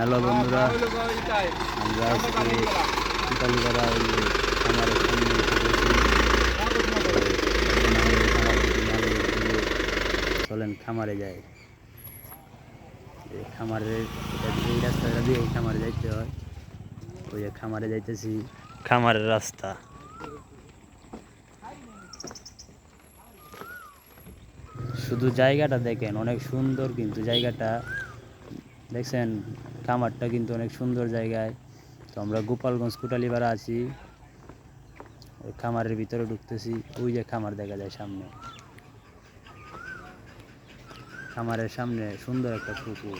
Hello বন্ধুরা আমরা আজকে ওই সামনে চলেন খামারে যাই। এটা- এই রাস্তাটা দিয়ে খামারে যাইতে হয়। ওই যে খামারে যাইতেছি। খামারের রাস্তা। শুধু জায়গাটা দেখেন অনেক সুন্দর কিন্তু জায়গাটা। দেখছেন? খামারটা কিন্তু অনেক সুন্দর জায়গায়। তো আমরা গোপালগঞ্জ কুটালিপাড়া আছি। ওই খামারের ভিতরে ঢুকতেছি। ওই যে খামার দেখা যায় সামনে। খামারের সামনে সুন্দর একটা পুকুর।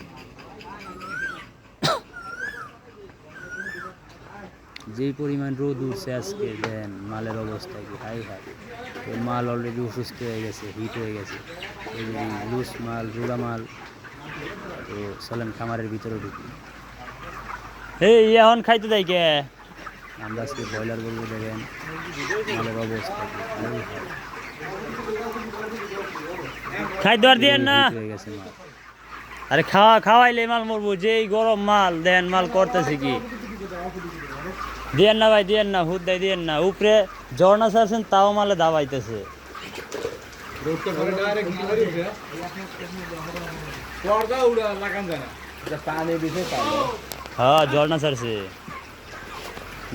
যেই পরিমাণ রোদ উঠছে আজকে, দেন মালের অবস্থা কি হাই হাই। এই মাল অলরেডি অসুস্থ হয়ে গেছে হিট হয়ে গেছে। লুজ মাল রুড়া মাল। তো চলেন খামারের ভিতরে ঢুকি। এই এখন খাইতে দেয় কে? আমরা আজকে ব্রয়লার বলব দেখেন। অবস্থা খাদ্য আর দিয়েন না। হয়ে গেছে আরে খাওয়া খাওয়াইলে মাল মরবো যেই গরম মাল দেন মাল করতেছে কি? দিয়েন না ভাই দিয়েন না হুদ দেয় দিয়েন না। উপরে ঝর্ণা ছাড়ছেন তাও মালে দাবাইতেছে। পর্দা উড়া লাগান যায় না। পানি দিছে পানি। হ্যাঁ ঝর্ণা ছাড়ছে।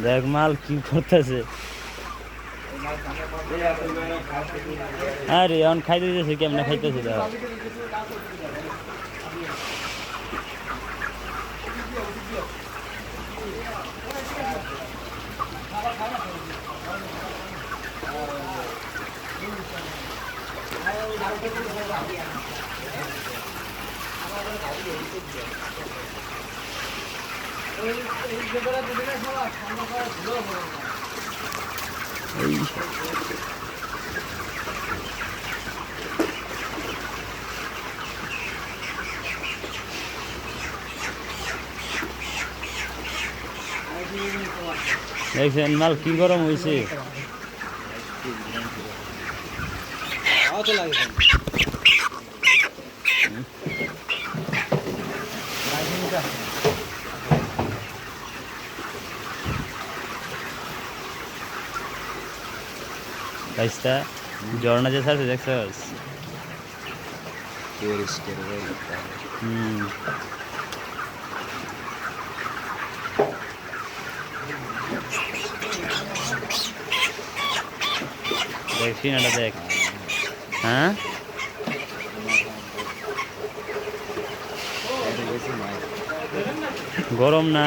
দেখ মাল কি করতেছে। আরে এখন খাইতে দিতেছে কেমনে খাইতেছে দেখ। দেখছেন মাল কি গরম হয়েছে? রাইসটা ঝর্ণা যে ছাড়ছে দেখছস দেখ হ্যাঁ গরম না